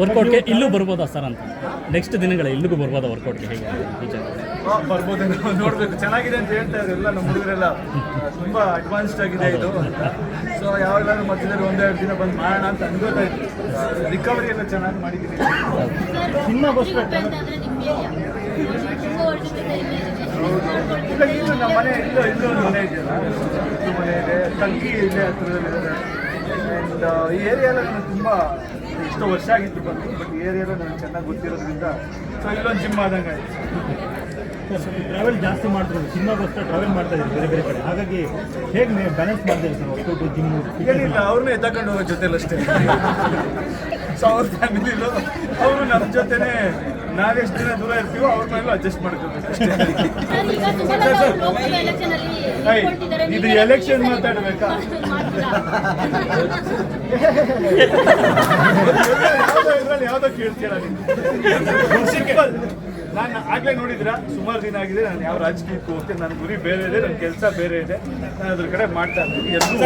ವರ್ಕೌಟ್ಗೆ ಇಲ್ಲೂ ಬರ್ಬೋದಾ ಸರ್ ಅಂತ? ನೆಕ್ಸ್ಟ್ ದಿನಗಳ ಇಲ್ಲಿಗೂ ಬರ್ಬೋದಾ ವರ್ಕೌಟ್ಗೆ ಹೇಗೆ ಬರ್ಬೋದೇನೋ ನೋಡ್ಬೇಕು. ಚೆನ್ನಾಗಿದೆ ಅಂತ ಹೇಳ್ತಾ ಇದ್ದಾರೆ ಎಲ್ಲ ನಮ್ಮ ಹುಡುಗರೆಲ್ಲ. ತುಂಬಾ ಅಡ್ವಾನ್ಸ್ಡ್ ಆಗಿದೆ ಇದು. ಸೊ ಯಾವಾಗಲಾದ್ರೂ ಮಧ್ಯದಲ್ಲಿ ಒಂದೆರಡು ದಿನ ಬಂದು ಮಾಡೋಣ ಅಂತ ಅನ್ಕೋತಾ ಇದ್ವಿ ರಿಕವರಿ ಎಲ್ಲ ಚೆನ್ನಾಗಿ ಮಾಡಿದ್ದೀನಿ ಸಿನಿಮಾಗೋಸ್ಕರ ಇಲ್ಲೇ ಇದೆ. ನಮ್ಮ ಮನೆ ಇಲ್ಲ ಇಲ್ಲೂ ಒಂದು ಮನೆ ಇದೆಯಲ್ಲ. ಇದು ಮನೆ ಇದೆ. ತಂಗಿ ಇಲ್ಲೇ ಹತ್ರದಲ್ಲಿದ್ದಾರೆ. ಆ್ಯಂಡ್ ಈ ಏರಿಯಾ ನನಗೆ ತುಂಬ ಎಷ್ಟೋ ವರ್ಷ ಆಗಿತ್ತು ಬಂದು ಬಟ್ ಈ ಏರಿಯಾ ನನಗೆ ಚೆನ್ನಾಗಿ ಗೊತ್ತಿರೋದ್ರಿಂದ ಸೊ ಇಲ್ಲೊಂದು ಜಿಮ್ ಆದಂಗೆ ಆಯ್ತು. ಟ್ರಾವೆಲ್ ಜಾಸ್ತಿ ಮಾಡ್ತಿರೋದು ಸಿನಿಮಾಗೋಸ್ಕರ ಟ್ರಾವೆಲ್ ಮಾಡ್ತಾ ಇದ್ದೀವಿ ಬೇರೆ ಬೇರೆ ಕಡೆ. ಹಾಗಾಗಿ ಹೇಗೆ ಬ್ಯಾಲೆನ್ಸ್ ಮಾಡ್ತಾ ಇದ್ದೀವಿ ಸರ್ ಜಿಮ್ಮು ಏನಿಲ್ಲ ಅವ್ರನ್ನೇ ಎತ್ತಕೊಂಡು ಹೋಗೋ ಜೊತೆಲಿ ಅಷ್ಟೇ ಸೊ ಅವ್ರ ಫ್ಯಾಮಿಲಿಲು ಅವರು ನಮ್ಮ ಜೊತೆನೇ ನಾವೆಷ್ಟು ದಿನ ದೂರ ಇರ್ತೀವೋ ಅವ್ರ ಮೇಲೂ ಅಡ್ಜಸ್ಟ್ ಮಾಡ್ಕೋಬೇಕು ಇದು ಸರ್, ಈಗ ತುಂಬ ಜನ ಲೋಕಸಭಾ ಎಲೆಕ್ಷನ್ ಮಾತಾಡ್ಬೇಕಾ? ಇದ್ರಲ್ಲಿ ಯಾವುದೋ ಕೇಳ್ತೀರಾ ನೀವು? ಸಿಂಪಲ್ ನಾನು ಆಗ್ಲೇ ನೋಡಿದ್ರ? ಸುಮಾರು ದಿನ ಆಗಿದೆ ನಾನು ಯಾವ ರಾಜಕೀಯಕ್ಕೆ ಹೋಗ್ತೇನೆ. ನನ್ನ ಗುರಿ ಬೇರೆ ಇದೆ ನನ್ನ ಕೆಲಸ ಬೇರೆ ಇದೆ. ನಾನು ಅದ್ರ ಕಡೆ ಮಾಡ್ತಾ ಇರ್ತೀನಿ ಎಲ್ಲರೂ